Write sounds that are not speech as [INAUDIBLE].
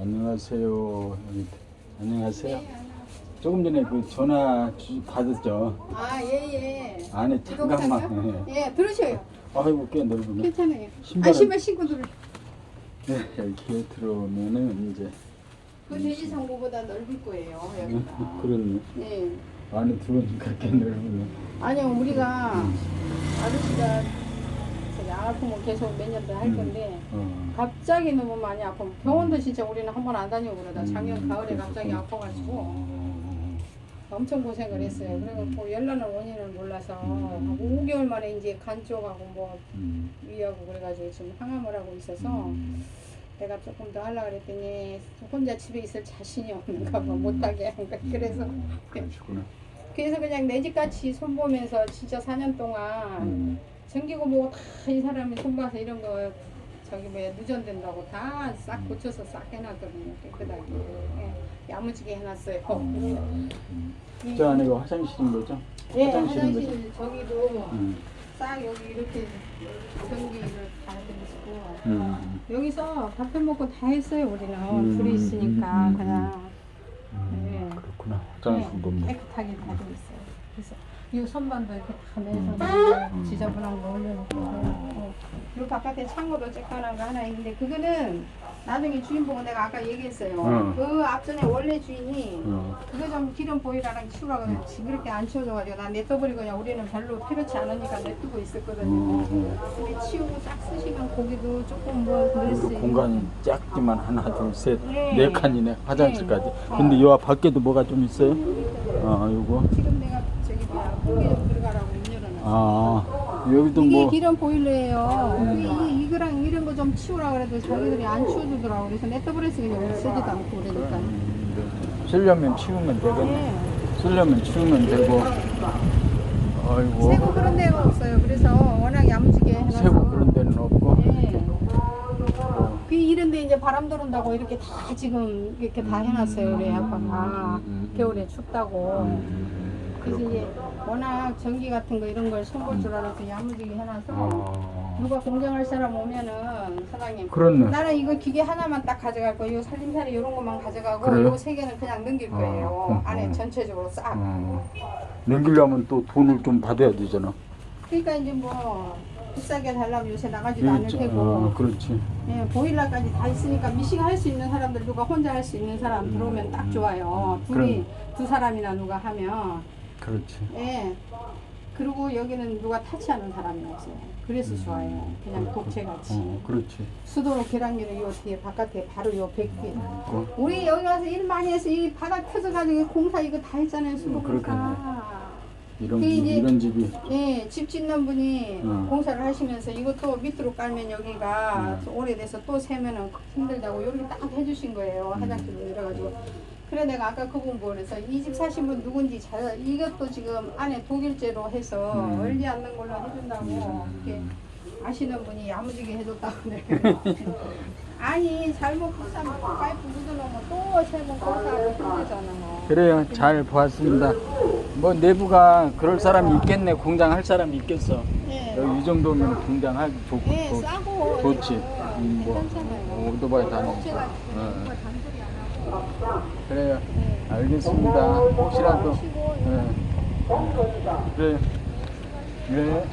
안녕하세요. 여기, 안녕하세요. 조금 전에 그 전화 주, 받았죠. 아, 예, 예. 안에 잠깐만. 예. 예, 들으셔요. 아이고 꽤 넓으네. 괜찮아요. 신발은- 아, 신발 신고 들으 네, 이렇게 들어오면은 이제 그 돼지 상고보다 넓을 거예요, 여기가. 그런 네. 안에 들어오니까 꽤 넓으네. 아니요, 우리가 아저씨가 안 아프면 계속 몇 년 더할 음. 건데 어. 갑자기 너무 많이 아프면 병원도 진짜 우리는 한 번 안 다니고 그러다 작년 음, 가을에 갑자기 그랬었구나. 아파가지고 어. 엄청 고생을 했어요. 그래갖고 열나는 원인을 몰라서 음. 5개월 만에 이제 간 쪽하고 뭐 음. 위하고 그래가지고 지금 항암을 하고 있어서 음. 내가 조금 더 하려고 그랬더니 혼자 집에 있을 자신이 없는가 봐 음. 못하게 한 거야. 그래서 그러시구나. 그래서 그냥 내 집같이 손보면서 진짜 4년 동안 음. 전기고 뭐고 다 이 사람이 손봐서 이런 거 저기 뭐야 누전된다고 다싹 음. 고쳐서 싹 해놨거든요 깨끗하게 예, 야무지게 해놨어요 음. 이- 저 안에가 화장실인 거죠? 예 화장실인 화장실 거죠? 저기도 음. 싹 여기 이렇게 전기를 다 해드리고 음. 여기서 밥 해 먹고 다 했어요 우리는 음, 둘이 있으니까 음, 음, 그냥 음. 네. 그렇구나. 화장실도 네, 뭐. 깨끗하게 다돼 있어요 그래서 이 선반도 이렇게 다 내서 음. 음. 지저분한 거 올려놓고 그리고 바깥에 창고도 쬐깐한 거 하나 있는데 그거는 나중에 주인공은 내가 아까 얘기했어요 음. 그 앞전에 원래 주인이 어. 그거 좀 기름 보이라랑 치우라고 그래 징그럽게 안 치워줘가지고 난 냅둬버리고 그냥 우리는 별로 필요치 않으니까 냅두고 있었거든요 음. 근데 치우고 싹 쓰시면 고기도 조금 뭐그 있는 공간이 작지만 하나, 둘, 셋, 네. 네 칸이네. 화장실까지. 네. 근데 요 밖에도 뭐가 좀 있어요? 아, 요거. 좀 들어가라고 문 열어놨어 아, 여기도 이게 뭐. 기름 보일러예요. 이, 이, 이거랑 이런 거 좀 치우라 그래도 자기들이 안 치워주더라고. 그래서 냅둬버려서 그냥 쓰지도 않고 그러니까. 음, 네. 쓰려면 치우면 되겠네. 네. 쓰려면 치우면 되고. 아이고. 새고 그런 데가 없어요. 그래서 워낙 야무지게 해놔서. 새고 그런 데는 없고. 네. 어. 그 이런데 이제 바람 들어온다고 이렇게 다 지금 이렇게 다 해놨어요. 우리 아빠가. 음, 음, 음. 겨울에 춥다고. 음, 그래서. 이제 워낙 전기 같은 거 이런 걸 손볼 줄 알아서 야무지게 해놔서. 아, 누가 공정할 사람 오면은 사장님 그렇네. 나는 이거 기계 하나만 딱 가져갈 거예요. 살림살이 이런 것만 가져가고 그래요? 이거 세 개는 그냥 넘길 어, 거예요. 어, 안에 어. 전체적으로 싹. 어. 넘기려면 또 돈을 좀 받아야 되잖아. 그러니까 이제 뭐 비싸게 달라면 요새 나가지도 않을 그렇지. 테고. 어, 그렇지. 예, 보일러까지 다 있으니까 미싱 할 수 있는 사람들 누가 혼자 할 수 있는 사람 들어오면 딱 좋아요. 둘이 두 사람이나 누가 하면 그렇지. 예. 그리고 여기는 누가 타치하는 사람이 없어요. 그래서 좋아요. 그냥 독채같이. 어, 그렇지. 수도로 계량기를 요 뒤에 바깥에 바로 요 백뒤. 어, 우리 여기 와서 일 많이 해서 이 바닥 터져가지고 공사 이거 다 했잖아요 수도 어, 그렇겠네. 공사. 이런 그 집, 이제- 이런 집이 예, 집 짓는 분이 어. 공사를 하시면서 이것도 밑으로 깔면 여기가 음. 오래돼서 또 세면은 힘들다고 여기 딱 해주신 거예요 음. 화장실로 이래가지고. 그래 내가 아까 그분 보내서 이 집 사신 분 누군지 잘 이것도 지금 안에 독일제로 해서 음. 얼지 않는 걸로 해준다고 음. 이렇게 아시는 분이 야무지게 해줬다고 그래. [LAUGHS] 아니 잘못 또 파이프 묻어놓으면 또세번 공사하고 힘들잖아. 뭐. 그래요. 잘 보았습니다. 뭐 내부가 그럴 사람이 있겠네. 공장 할 사람이 있겠어. 예. 여기 이 정도면 공장 하기 좋고 예, 좋- 싸고 좋지. 뭐, 뭐 오토바이 다니니까. 어. 그래요. 알겠습니다. 혹시라도. 네. 그래요. 네.